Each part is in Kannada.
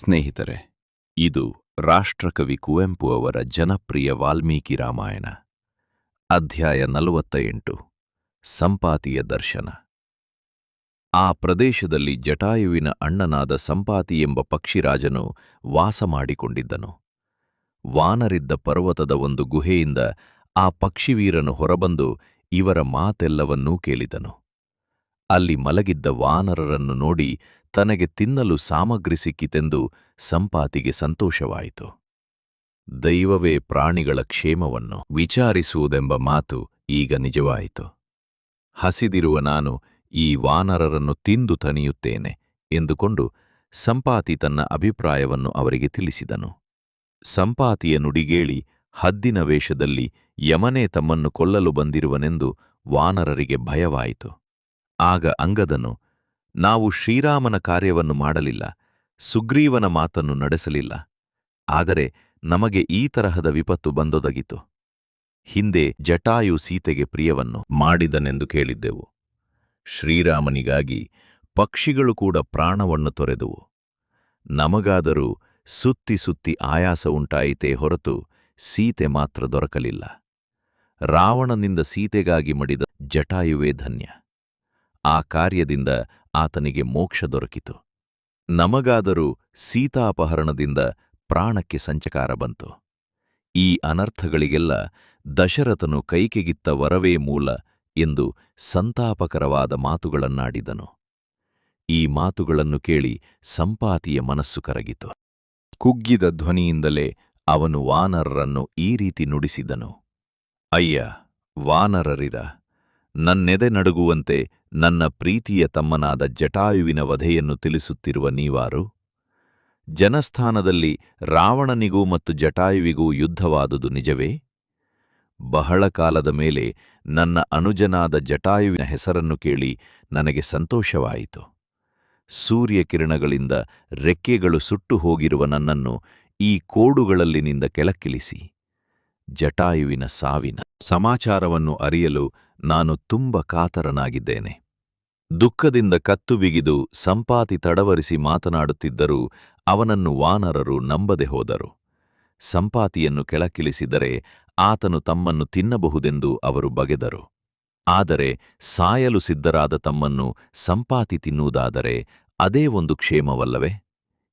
ಸ್ನೇಹಿತರೆ, ಇದು ರಾಷ್ಟ್ರಕವಿ ಕುವೆಂಪು ಅವರ ಜನಪ್ರಿಯ ವಾಲ್ಮೀಕಿ ರಾಮಾಯಣ. ಅಧ್ಯಾಯ ನಲವತ್ತ ಎಂಟು ಸಂಪಾತಿಯ ದರ್ಶನ. ಆ ಪ್ರದೇಶದಲ್ಲಿ ಜಟಾಯುವಿನ ಅಣ್ಣನಾದ ಸಂಪಾತಿ ಎಂಬ ಪಕ್ಷಿರಾಜನು ವಾಸ ಮಾಡಿಕೊಂಡಿದ್ದನು. ವಾನರಿದ್ದ ಪರ್ವತದ ಒಂದು ಗುಹೆಯಿಂದ ಆ ಪಕ್ಷಿವೀರನು ಹೊರಬಂದು ಇವರ ಮಾತೆಲ್ಲವನ್ನೂ ಕೇಳಿದನು. ಅಲ್ಲಿ ಮಲಗಿದ್ದ ವಾನರರನ್ನು ನೋಡಿ ತನಗೆ ತಿನ್ನಲು ಸಾಮಗ್ರಿ ಸಿಕ್ಕಿತೆಂದು ಸಂಪಾತಿಗೆ ಸಂತೋಷವಾಯಿತು. ದೈವವೇ ಪ್ರಾಣಿಗಳ ಕ್ಷೇಮವನ್ನು ವಿಚಾರಿಸುವುದೆಂಬ ಮಾತು ಈಗ ನಿಜವಾಯಿತು. ಹಸಿದಿರುವ ನಾನು ಈ ವಾನರರನ್ನು ತಿಂದು ತನಿಯುತ್ತೇನೆ ಎಂದುಕೊಂಡು ಸಂಪಾತಿ ತನ್ನ ಅಭಿಪ್ರಾಯವನ್ನು ಅವರಿಗೆ ತಿಳಿಸಿದನು. ಸಂಪಾತಿಯ ನುಡಿಗೇಳಿ ಹದ್ದಿನ ವೇಷದಲ್ಲಿ ಯಮನೇ ತಮ್ಮನ್ನು ಕೊಲ್ಲಲು ಬಂದಿರುವನೆಂದು ವಾನರರಿಗೆ ಭಯವಾಯಿತು. ಆಗ ಅಂಗದನು, ನಾವು ಶ್ರೀರಾಮನ ಕಾರ್ಯವನ್ನು ಮಾಡಲಿಲ್ಲ, ಸುಗ್ರೀವನ ಮಾತನ್ನು ನಡೆಸಲಿಲ್ಲ, ಆದರೆ ನಮಗೆ ಈ ತರಹದ ವಿಪತ್ತು ಬಂದೊದಗಿತು. ಹಿಂದೆ ಜಟಾಯು ಸೀತೆಗೆ ಪ್ರಿಯವನ್ನು ಮಾಡಿದನೆಂದು ಕೇಳಿದ್ದೆವು. ಶ್ರೀರಾಮನಿಗಾಗಿ ಪಕ್ಷಿಗಳು ಕೂಡ ಪ್ರಾಣವನ್ನು ತೊರೆದುವು. ನಮಗಾದರೂ ಸುತ್ತಿ ಸುತ್ತಿ ಆಯಾಸ ಉಂಟಾಯಿತೇ ಹೊರತು ಸೀತೆ ಮಾತ್ರ ದೊರಕಲಿಲ್ಲ. ರಾವಣನಿಂದ ಸೀತೆಗಾಗಿ ಮಡಿದ ಜಟಾಯುವೇ ಧನ್ಯ. ಆ ಕಾರ್ಯದಿಂದ ಆತನಿಗೆ ಮೋಕ್ಷ ದೊರಕಿತು. ನಮಗಾದರೂ ಸೀತಾಪಹರಣದಿಂದ ಪ್ರಾಣಕ್ಕೆ ಸಂಚಕಾರ ಬಂತು. ಈ ಅನರ್ಥಗಳಿಗೆಲ್ಲ ದಶರಥನು ಕೈಕೆಗಿತ್ತ ವರವೇ ಮೂಲ ಎಂದು ಸಂತಾಪಕರವಾದ ಮಾತುಗಳನ್ನಾಡಿದನು. ಈ ಮಾತುಗಳನ್ನು ಕೇಳಿ ಸಂಪಾತಿಯ ಮನಸ್ಸು ಕರಗಿತು. ಕುಗ್ಗಿದ ಧ್ವನಿಯಿಂದಲೇ ಅವನು ವಾನರರನ್ನು ಈ ರೀತಿ ನುಡಿಸಿದನು. ಅಯ್ಯ, ವಾನರರಿರ, ನನ್ನೆದೆ ನಡುಗುವಂತೆ ನನ್ನ ಪ್ರೀತಿಯ ತಮ್ಮನಾದ ಜಟಾಯುವಿನ ವಧೆಯನ್ನು ತಿಳಿಸುತ್ತಿರುವ ನೀವಾರು, ಜನಸ್ಥಾನದಲ್ಲಿ ರಾವಣನಿಗೂ ಮತ್ತು ಜಟಾಯುವಿಗೂ ಯುದ್ಧವಾದುದು ನಿಜವೇ? ಬಹಳ ಕಾಲದ ಮೇಲೆ ನನ್ನ ಅನುಜನಾದ ಜಟಾಯುವಿನ ಹೆಸರನ್ನು ಕೇಳಿ ನನಗೆ ಸಂತೋಷವಾಯಿತು. ಸೂರ್ಯಕಿರಣಗಳಿಂದ ರೆಕ್ಕೆಗಳು ಸುಟ್ಟು ಹೋಗಿರುವ ನನ್ನನ್ನು ಈ ಕೋಡುಗಳಲ್ಲಿನಿಂದ ಕೆಳಕ್ಕಿಳಿಸಿ, ಜಟಾಯುವಿನ ಸಾವಿನ ಸಮಾಚಾರವನ್ನು ಅರಿಯಲು ನಾನು ತುಂಬ ಕಾತರನಾಗಿದ್ದೇನೆ. ದುಃಖದಿಂದ ಕತ್ತು ಬಿಗಿದು ಸಂಪಾತಿ ತಡವರಿಸಿ ಮಾತನಾಡುತ್ತಿದ್ದರೂ ಅವನನ್ನು ವಾನರರು ನಂಬದೆ ಹೋದರು. ಸಂಪಾತಿಯನ್ನು ಕೆಳಕ್ಕಿಳಿಸಿದರೆ ಆತನು ತಮ್ಮನ್ನು ತಿನ್ನಬಹುದೆಂದು ಅವರು ಬಗೆದರು. ಆದರೆ ಸಾಯಲು ಸಿದ್ಧರಾದ ತಮ್ಮನ್ನು ಸಂಪಾತಿ ತಿನ್ನುವುದಾದರೆ ಅದೇ ಒಂದು ಕ್ಷೇಮವಲ್ಲವೇ?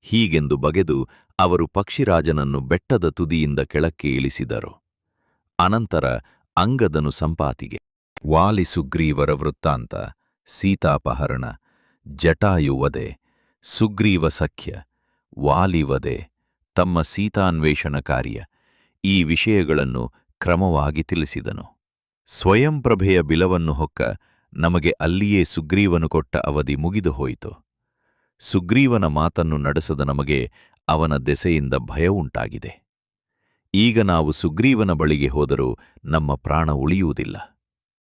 ಹೀಗೆಂದು ಬಗೆದು ಅವರು ಪಕ್ಷಿರಾಜನನ್ನು ಬೆಟ್ಟದ ತುದಿಯಿಂದ ಕೆಳಕ್ಕೆ ಇಳಿಸಿದರು. ಅನಂತರ ಅಂಗದನು ಸಂಪಾತಿಗೆ ವಾಲಿ ಸುಗ್ರೀವರ ವೃತ್ತಾಂತ, ಸೀತಾಪಹರಣ ಜಟಾಯುವದೆ ಸುಗ್ರೀವ ಸಖ್ಯ ವಾಲಿವದೆ ತಮ್ಮ ಸೀತಾನ್ವೇಷಣ ಕಾರ್ಯ, ಈ ವಿಷಯಗಳನ್ನು ಕ್ರಮವಾಗಿ ತಿಳಿಸಿದನು. ಸ್ವಯಂಪ್ರಭೆಯ ಬಿಲವನ್ನು ಹೊಕ್ಕ ನಮಗೆ ಅಲ್ಲಿಯೇ ಸುಗ್ರೀವನು ಕೊಟ್ಟ ಅವಧಿ ಮುಗಿದು ಹೋಯಿತು. ಸುಗ್ರೀವನ ಮಾತನ್ನು ನಡೆಸದ ನಮಗೆ ಅವನ ದೆಸೆಯಿಂದ ಭಯ ಉಂಟಾಗಿದೆ. ಈಗ ನಾವು ಸುಗ್ರೀವನ ಬಳಿಗೆ ಹೋದರೂ ನಮ್ಮ ಪ್ರಾಣ ಉಳಿಯುವುದಿಲ್ಲ.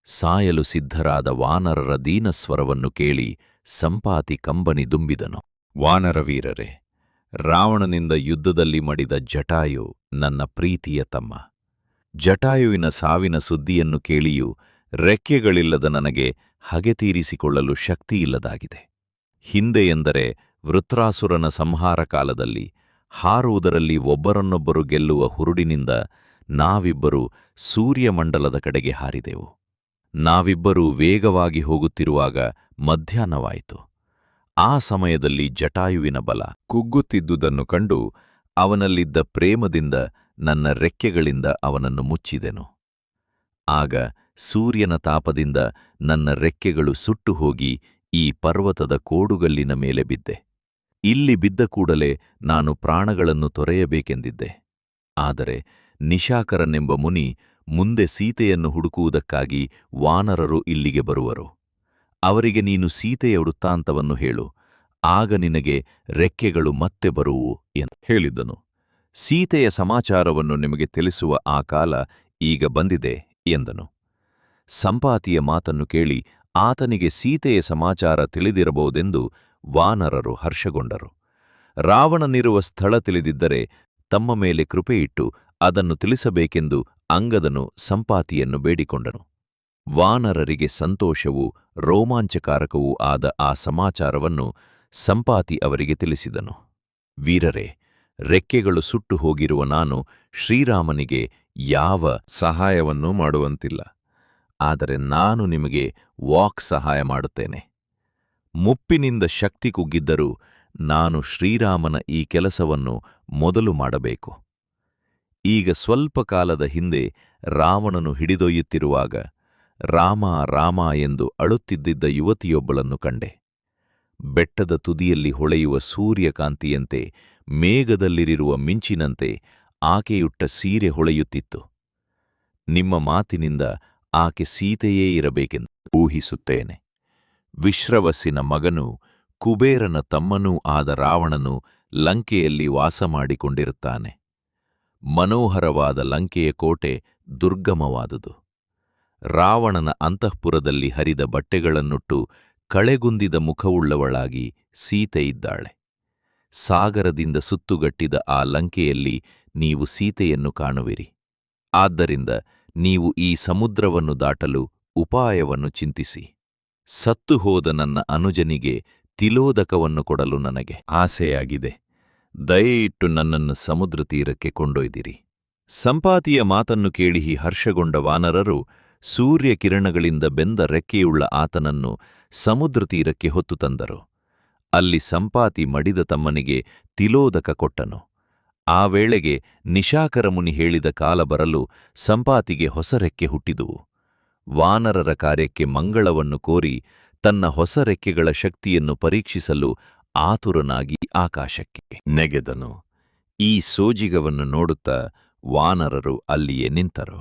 ಸಾಯಲು ಸಿದ್ಧರಾದ ವಾನರರ ದೀನಸ್ವರವನ್ನು ಕೇಳಿ ಸಂಪಾತಿ ಕಂಬನಿ ದುಂಬಿದನು. ವಾನರವೀರರೇ ರಾವಣನಿಂದ ಯುದ್ಧದಲ್ಲಿ ಮಡಿದ ಜಟಾಯು ನನ್ನ ಪ್ರೀತಿಯ ತಮ್ಮ. ಜಟಾಯುವಿನ ಸಾವಿನ ಸುದ್ದಿಯನ್ನು ಕೇಳಿಯೂ ರೆಕ್ಕೆಗಳಿಲ್ಲದ ನನಗೆ ಹಗೆ ತೀರಿಸಿಕೊಳ್ಳಲು ಶಕ್ತಿಯಿಲ್ಲದಾಗಿದೆ ಹಿಂದೆ ಎಂದರೆ ವೃತ್ರಾಸುರನ ಸಂಹಾರ ಕಾಲದಲ್ಲಿ ಹಾರುವುದರಲ್ಲಿ ಒಬ್ಬರನ್ನೊಬ್ಬರು ಗೆಲ್ಲುವ ಹುರುಡಿನಿಂದ ನಾವಿಬ್ಬರು ಸೂರ್ಯಮಂಡಲದ ಕಡೆಗೆ ಹಾರಿದೆವು. ನಾವಿಬ್ಬರೂ ವೇಗವಾಗಿ ಹೋಗುತ್ತಿರುವಾಗ ಮಧ್ಯಾಹ್ನವಾಯಿತು. ಆ ಸಮಯದಲ್ಲಿ ಜಟಾಯುವಿನ ಬಲ ಕುಗ್ಗುತ್ತಿದ್ದುದನ್ನು ಕಂಡು ಅವನಲ್ಲಿದ್ದ ಪ್ರೇಮದಿಂದ ನನ್ನ ರೆಕ್ಕೆಗಳಿಂದ ಅವನನ್ನು ಮುಚ್ಚಿದೆನು. ಆಗ ಸೂರ್ಯನ ತಾಪದಿಂದ ನನ್ನ ರೆಕ್ಕೆಗಳು ಸುಟ್ಟು ಹೋಗಿ ಈ ಪರ್ವತದ ಕೋಡುಗಲ್ಲಿನ ಮೇಲೆ ಬಿದ್ದೆ. ಇಲ್ಲಿ ಬಿದ್ದ ಕೂಡಲೇ ನಾನು ಪ್ರಾಣಗಳನ್ನು ತೊರೆಯಬೇಕೆಂದಿದ್ದೆ. ಆದರೆ ನಿಶಾಕರನೆಂಬ ಮುನಿ ಮುಂದೆ ಸೀತೆಯನ್ನು ಹುಡುಕುವುದಕ್ಕಾಗಿ ವಾನರರು ಇಲ್ಲಿಗೆ ಬರುವರು. ಅವರಿಗೆ ನೀನು ಸೀತೆಯ ವೃತ್ತಾಂತವನ್ನು ಹೇಳು, ಆಗ ನಿನಗೆ ರೆಕ್ಕೆಗಳು ಮತ್ತೆ ಬರುವು ಎಂದು ಹೇಳಿದ್ದನು. ಸೀತೆಯ ಸಮಾಚಾರವನ್ನು ನಿಮಗೆ ತಿಳಿಸುವ ಆ ಕಾಲ ಈಗ ಬಂದಿದೆ ಎಂದನು. ಸಂಪಾತಿಯ ಮಾತನ್ನು ಕೇಳಿ ಆತನಿಗೆ ಸೀತೆಯ ಸಮಾಚಾರ ತಿಳಿದಿರಬಹುದೆಂದು ವಾನರರು ಹರ್ಷಗೊಂಡರು. ರಾವಣನಿರುವ ಸ್ಥಳ ತಿಳಿದಿದ್ದರೆ ತಮ್ಮ ಮೇಲೆ ಕೃಪೆಯಿಟ್ಟು ಅದನ್ನು ತಿಳಿಸಬೇಕೆಂದು ಅಂಗದನು ಸಂಪಾತಿಯನ್ನು ಬೇಡಿಕೊಂಡನು. ವಾನರರಿಗೆ ಸಂತೋಷವೂ ರೋಮಾಂಚಕಾರಕವೂ ಆದ ಆ ಸಮಾಚಾರವನ್ನು ಸಂಪಾತಿ ಅವರಿಗೆ ತಿಳಿಸಿದನು. ವೀರರೇ, ರೆಕ್ಕೆಗಳು ಸುಟ್ಟು ಹೋಗಿರುವ ನಾನು ಶ್ರೀರಾಮನಿಗೆ ಯಾವ ಸಹಾಯವನ್ನೂ ಮಾಡುವಂತಿಲ್ಲ. ಆದರೆ ನಾನು ನಿಮಗೆ ವಾಕ್ ಸಹಾಯ ಮಾಡುತ್ತೇನೆ. ಮುಪ್ಪಿನಿಂದ ಶಕ್ತಿ ಕುಗ್ಗಿದ್ದರೂ ನಾನು ಶ್ರೀರಾಮನ ಈ ಕೆಲಸವನ್ನು ಮೊದಲು ಮಾಡಬೇಕು. ಈಗ ಸ್ವಲ್ಪ ಕಾಲದ ಹಿಂದೆ ರಾವಣನು ಹಿಡಿದೊಯ್ಯುತ್ತಿರುವಾಗ ರಾಮ ರಾಮ ಎಂದು ಅಳುತ್ತಿದ್ದಿದ್ದ ಯುವತಿಯೊಬ್ಬಳನ್ನು ಕಂಡೆ. ಬೆಟ್ಟದ ತುದಿಯಲ್ಲಿ ಹೊಳೆಯುವ ಸೂರ್ಯಕಾಂತಿಯಂತೆ ಮೇಘದಲ್ಲಿರಿರುವ ಮಿಂಚಿನಂತೆ ಆಕೆಯುಟ್ಟ ಸೀರೆ ಹೊಳೆಯುತ್ತಿತ್ತು. ನಿಮ್ಮ ಮಾತಿನಿಂದ ಆಕೆ ಸೀತೆಯೇ ಇರಬೇಕೆಂದು ಊಹಿಸುತ್ತೇನೆ. ವಿಶ್ರವಸ್ಸಿನ ಮಗನೂ ಕುಬೇರನ ತಮ್ಮನೂ ಆದ ರಾವಣನು ಲಂಕೆಯಲ್ಲಿ ವಾಸ ಮಾಡಿಕೊಂಡಿರುತ್ತಾನೆ. ಮನೋಹರವಾದ ಲಂಕೆಯ ಕೋಟೆ ದುರ್ಗಮವಾದುದು. ರಾವಣನ ಅಂತಃಪುರದಲ್ಲಿ ಹರಿದ ಬಟ್ಟೆಗಳನ್ನುಟ್ಟು ಕಳೆಗುಂದಿದ ಮುಖವುಳ್ಳವಳಾಗಿ ಸೀತೆ ಇದ್ದಾಳೆ. ಸಾಗರದಿಂದ ಸುತ್ತುಗಟ್ಟಿದ ಆ ಲಂಕೆಯಲ್ಲಿ ನೀವು ಸೀತೆಯನ್ನು ಕಾಣುವಿರಿ. ಆದ್ದರಿಂದ ನೀವು ಈ ಸಮುದ್ರವನ್ನು ದಾಟಲು ಉಪಾಯವನ್ನು ಚಿಂತಿಸಿ. ಸತ್ತು ಹೋದ ನನ್ನ ಅನುಜನಿಗೆ ತಿಲೋದಕವನ್ನು ಕೊಡಲು ನನಗೆ ಆಸೆಯಾಗಿದೆ. ದಯೆಯಿಟ್ಟು ನನ್ನನ್ನು ಸಮುದ್ರ ತೀರಕ್ಕೆ ಕೊಂಡೊಯ್ದಿರಿ. ಸಂಪಾತಿಯ ಮಾತನ್ನು ಕೇಳಿ ಹರ್ಷಗೊಂಡ ವಾನರರು ಸೂರ್ಯಕಿರಣಗಳಿಂದ ಬೆಂದ ರೆಕ್ಕೆಯುಳ್ಳ ಆತನನ್ನು ಸಮುದ್ರ ತೀರಕ್ಕೆ ಹೊತ್ತು ತಂದರು. ಅಲ್ಲಿ ಸಂಪಾತಿ ಮಡಿದ ತಮ್ಮನಿಗೆ ತಿಲೋದಕ ಕೊಟ್ಟನು. ಆ ವೇಳೆಗೆ ನಿಶಾಕರ ಮುನಿ ಹೇಳಿದ ಕಾಲ ಬರಲು ಸಂಪಾತಿಗೆ ಹೊಸ ರೆಕ್ಕೆ ಹುಟ್ಟಿದುವು. ವಾನರರ ಕಾರ್ಯಕ್ಕೆ ಮಂಗಳವನ್ನು ಕೋರಿ ತನ್ನ ಹೊಸ ರೆಕ್ಕೆಗಳ ಶಕ್ತಿಯನ್ನು ಪರೀಕ್ಷಿಸಲು ಆತುರನಾಗಿ ಆಕಾಶಕ್ಕೆ ನೆಗೆದನು. ಈ ಸೋಜಿಗವನ್ನು ನೋಡುತ್ತಾ ವಾನರರು ಅಲ್ಲಿಯೇ ನಿಂತರು.